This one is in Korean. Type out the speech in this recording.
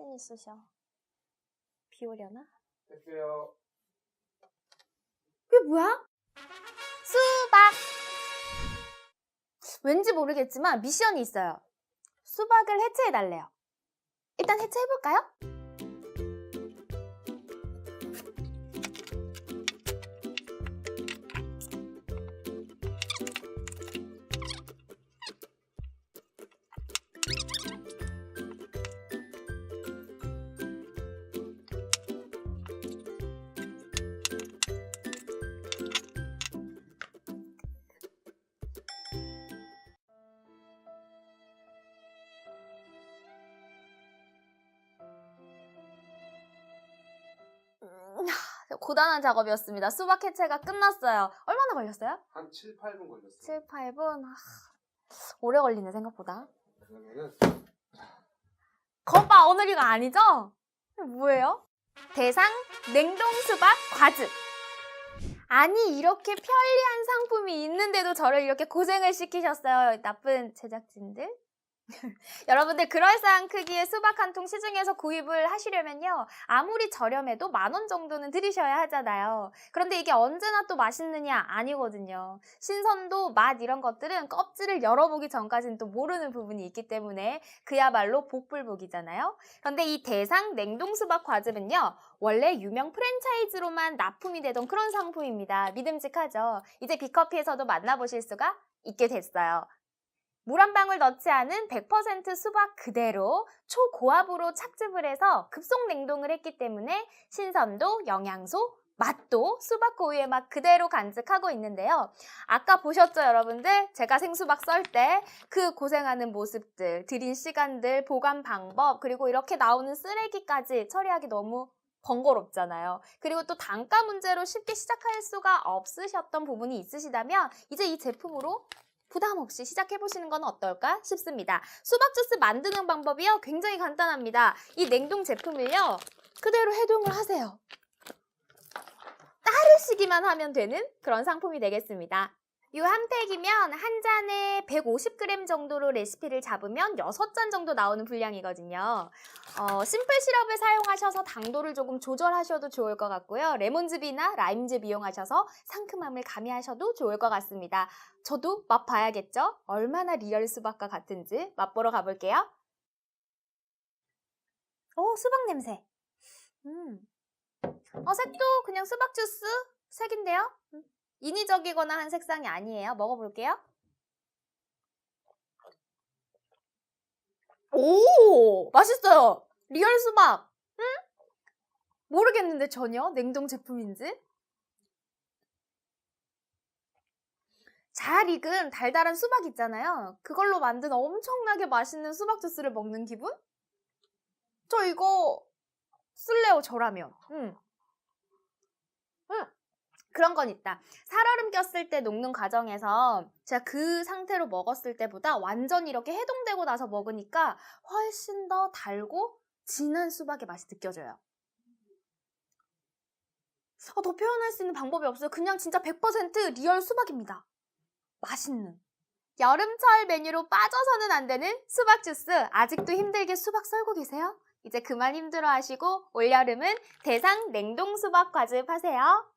펜이 쑤셔. 비 오려나? 됐어요. 그게 뭐야? 수박! 왠지 모르겠지만 미션이 있어요. 수박을 해체해달래요. 일단 해체해볼까요? 고단한 작업이었습니다. 수박 해체가 끝났어요. 얼마나 걸렸어요? 한 7, 8분 걸렸어요. 7, 8분? 아, 오래 걸리네, 생각보다. 그러면은 거봐, 오늘이가 아니죠? 이게 뭐예요? 대상 냉동 수박 과즙. 아니, 이렇게 편리한 상품이 있는데도 저를 이렇게 고생을 시키셨어요. 나쁜 제작진들. 여러분들 그럴싸한 크기의 수박 한 통 시중에서 구입을 하시려면요. 아무리 저렴해도 만 원 정도는 들이셔야 하잖아요. 그런데 이게 언제나 또 맛있느냐? 아니거든요. 신선도, 맛 이런 것들은 껍질을 열어보기 전까지는 또 모르는 부분이 있기 때문에 그야말로 복불복이잖아요. 그런데 이 대상 냉동 수박 과즙은요. 원래 유명 프랜차이즈로만 납품이 되던 그런 상품입니다. 믿음직하죠. 이제 빅커피에서도 만나보실 수가 있게 됐어요. 물 한 방울 넣지 않은 100% 수박 그대로 초고압으로 착즙을 해서 급속 냉동을 했기 때문에 신선도, 영양소, 맛도 수박 고유의 맛 그대로 간직하고 있는데요. 아까 보셨죠, 여러분들? 제가 생수박 썰 때 그 고생하는 모습들, 들인 시간들, 보관 방법, 그리고 이렇게 나오는 쓰레기까지 처리하기 너무 번거롭잖아요. 그리고 또 단가 문제로 쉽게 시작할 수가 없으셨던 부분이 있으시다면 이제 이 제품으로 부담 없이 시작해 보시는 건 어떨까 싶습니다. 수박 주스 만드는 방법이요. 굉장히 간단합니다. 이 냉동 제품을요. 그대로 해동을 하세요. 따르시기만 하면 되는 그런 상품이 되겠습니다. 이 한 팩이면 한 잔에 150g 정도로 레시피를 잡으면 6잔 정도 나오는 분량이거든요. 어, 심플 시럽을 사용하셔서 당도를 조금 조절하셔도 좋을 것 같고요. 레몬즙이나 라임즙 이용하셔서 상큼함을 가미하셔도 좋을 것 같습니다. 저도 맛봐야겠죠? 얼마나 리얼 수박과 같은지 맛보러 가볼게요. 오, 수박 냄새. 음. 어, 색도 그냥 수박 주스 색인데요? 음. 인위적이거나 한 색상이 아니에요. 먹어볼게요. 오! 맛있어요! 리얼 수박! 응? 모르겠는데 전혀 냉동 제품인지? 잘 익은 달달한 수박 있잖아요. 그걸로 만든 엄청나게 맛있는 수박 주스를 먹는 기분? 저 이거 쓸래요, 저라면. 응. 응. 그런 건 있다. 살얼음 꼈을 때 녹는 과정에서 제가 그 상태로 먹었을 때보다 완전히 이렇게 해동되고 나서 먹으니까 훨씬 더 달고 진한 수박의 맛이 느껴져요. 어, 더 표현할 수 있는 방법이 없어요. 그냥 진짜 100% 리얼 수박입니다. 맛있는. 여름철 메뉴로 빠져서는 안 되는 수박 주스. 아직도 힘들게 수박 썰고 계세요? 이제 그만 힘들어 하시고 올여름은 대상 냉동 수박 과즙 하세요.